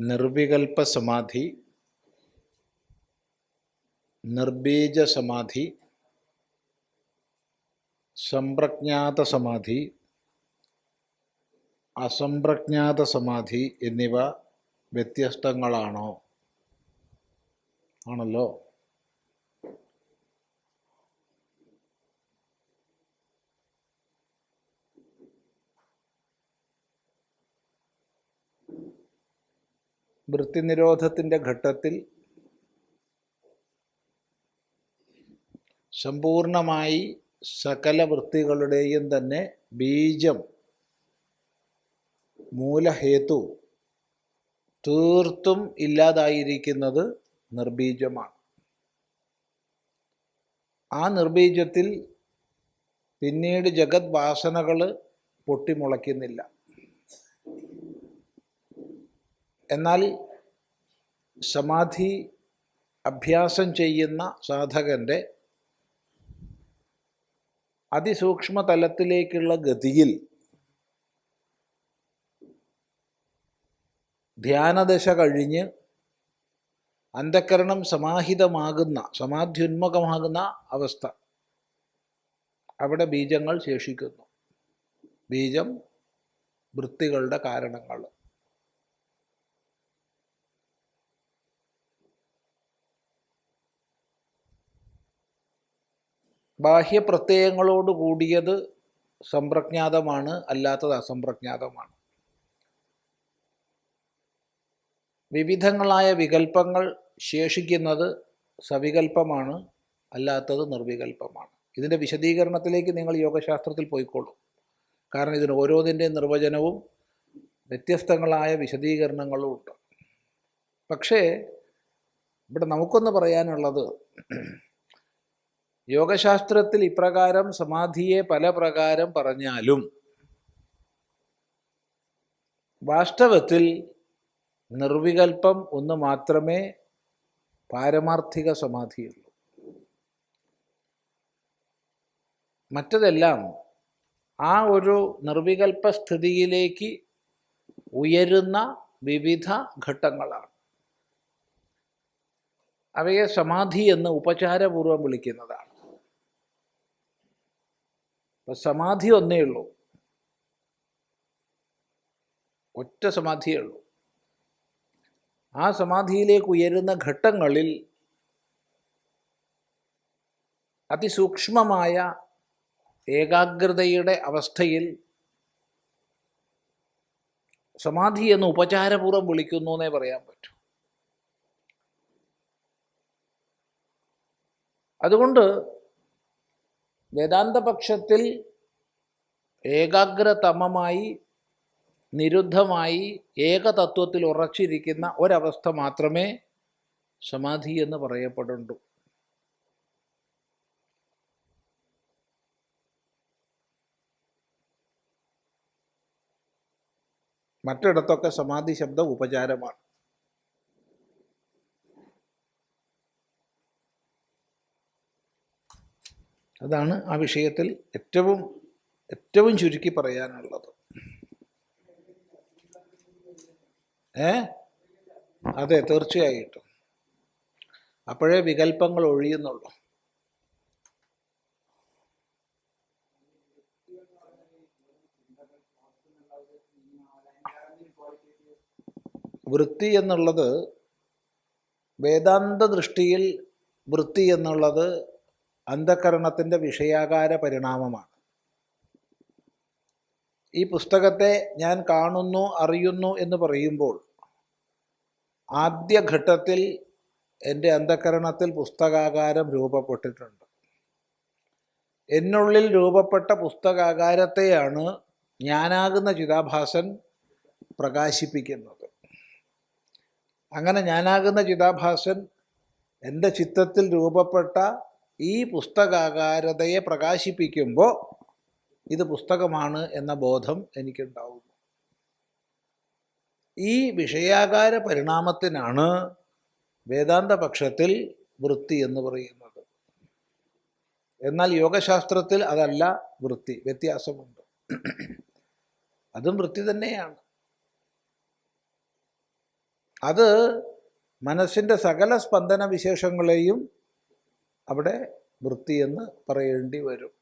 നിർവികൽപ്പ സമാധി നിർബീജ സമാധി സംപ്രജ്ഞാത സമാധി അസംപ്രജ്ഞാത സമാധി എന്നിവ വ്യത്യസ്തങ്ങളാണോ? ആണല്ലോ. വൃത്തിനിരോധത്തിന്റെ ഘട്ടത്തിൽ സമ്പൂർണമായി സകല വൃത്തികളുടെയും തന്നെ ബീജം മൂലഹേതു തീർത്തും ഇല്ലാതായിരിക്കുന്നത് നിർബീജമാണ്. ആ നിർബീജത്തിൽ പിന്നീട് ജഗത് വാസനകൾ പൊട്ടിമുളയ്ക്കുന്നില്ല. എന്നാൽ സമാധി അഭ്യാസം ചെയ്യുന്ന സാധകന്റെ അതിസൂക്ഷ്മ തലത്തിലേക്കുള്ള ഗതിയിൽ ധ്യാനദശ കഴിഞ്ഞ് അന്ധക്കരണം സമാഹിതമാകുന്ന സമാധ്യുന്മുഖമാകുന്ന അവസ്ഥ. അവിടെ ബീജങ്ങൾ ശേഷിക്കുന്നു. ബീജം വൃത്തികളുടെ കാരണങ്ങൾ. ബാഹ്യപ്രത്യയങ്ങളോട് കൂടിയത് സംപ്രജ്ഞാതമാണ് അല്ലാത്തത് അസംപ്രജ്ഞാതമാണ് വിവിധങ്ങളായ വികല്പങ്ങൾ ശേഷിക്കുന്നത് സവികല്പമാണ് അല്ലാത്തത് നിർവികല്പമാണ് ഇതിന്റെ വിശദീകരണത്തിലേക്ക് നിങ്ങൾ യോഗശാസ്ത്രത്തിൽ പോയിക്കോളൂ. കാരണം ഇതിന് ഓരോന്നിന്റെ നിർവചനവും വ്യത്യസ്തങ്ങളായ വിശദീകരണങ്ങളും ഉണ്ട്. പക്ഷേ ഇവിടെ നമുക്കൊന്ന് പറയാനുള്ളത് യോഗശാസ്ത്രത്തിൽ ഇപ്രകാരം സമാധിയെ പല പ്രകാരം പറഞ്ഞാലും വാസ്തവത്തിൽ നിർവികൽപ്പം ഒന്ന് മാത്രമേ പാരമാർത്ഥിക സമാധിയുള്ളൂ. മറ്റതെല്ലാം ആ ഒരു നിർവികൽപ്പ സ്ഥിതിയിലേക്ക് ഉയരുന്ന വിവിധ ഘട്ടങ്ങളാണ്. അവയെ സമാധി എന്ന് ഉപചാരപൂർവം വിളിക്കുന്നതാണ്. അപ്പം സമാധി ഒന്നേ ഉള്ളൂ. ഒറ്റ സമാധിയേ ഉള്ളൂ. ആ സമാധിയിലേക്ക് ഉയരുന്ന ഘട്ടങ്ങളിൽ അതിസൂക്ഷ്മമായ ഏകാഗ്രതയുടെ അവസ്ഥയിൽ സമാധി എന്ന് ഉപചാരപൂർവം വിളിക്കുന്നു എന്നേ പറയാൻ പറ്റൂ. അതുകൊണ്ട് വേദാന്തപക്ഷത്തിൽ ഏകാഗ്രതമമായി നിരുദ്ധമായി ഏകതത്വത്തിൽ ഉറച്ചിരിക്കുന്ന ഒരവസ്ഥ മാത്രമേ സമാധി എന്ന് പറയപ്പെടുള്ളൂ. മറ്റിടത്തൊക്കെ സമാധി ശബ്ദം ഉപചാരമാണ്. അതാണ് ആ വിഷയത്തിൽ ഏറ്റവും ഏറ്റവും ചുരുക്കി പറയാനുള്ളത്. ഏ? അതെ തീർച്ചയായിട്ടും. അപ്പോഴേ വികല്പങ്ങൾ ഒഴിയുന്നുള്ളൂ. വൃത്തി എന്നുള്ളത് വേദാന്ത ദൃഷ്ടിയിൽ വൃത്തി എന്നുള്ളത് അന്ധകരണത്തിന്റെ വിഷയാകാര പരിണാമമാണ്. ഈ പുസ്തകത്തെ ഞാൻ കാണുന്നു അറിയുന്നു എന്ന് പറയുമ്പോൾ ആദ്യഘട്ടത്തിൽ എന്റെ അന്ധകരണത്തിൽ പുസ്തകാകാരം രൂപപ്പെട്ടിട്ടുണ്ട്. എന്നുള്ളിൽ രൂപപ്പെട്ട പുസ്തകാകാരത്തെയാണ് ഞാനാകുന്ന ചിതാഭാസൻ പ്രകാശിപ്പിക്കുന്നത്. അങ്ങനെ ഞാനാകുന്ന ചിതാഭാസൻ എന്റെ ചിത്തത്തിൽ രൂപപ്പെട്ട ഈ പുസ്തകാകാരതയെ പ്രകാശിപ്പിക്കുമ്പോൾ ഇത് പുസ്തകമാണ് എന്ന ബോധം എനിക്കുണ്ടാവുന്നു. ഈ വിഷയാകാര പരിണാമത്തിനാണ് വേദാന്ത പക്ഷത്തിൽ വൃത്തി എന്ന് പറയുന്നത്. എന്നാൽ യോഗശാസ്ത്രത്തിൽ അതല്ല വൃത്തി വ്യത്യാസമുണ്ട്. അതും വൃത്തി തന്നെയാണ്. അത് മനസ്സിന്റെ സകല സ്പന്ദന വിശേഷങ്ങളെയും അവിടെ വൃത്തി എന്ന് പറയേണ്ടി വരും.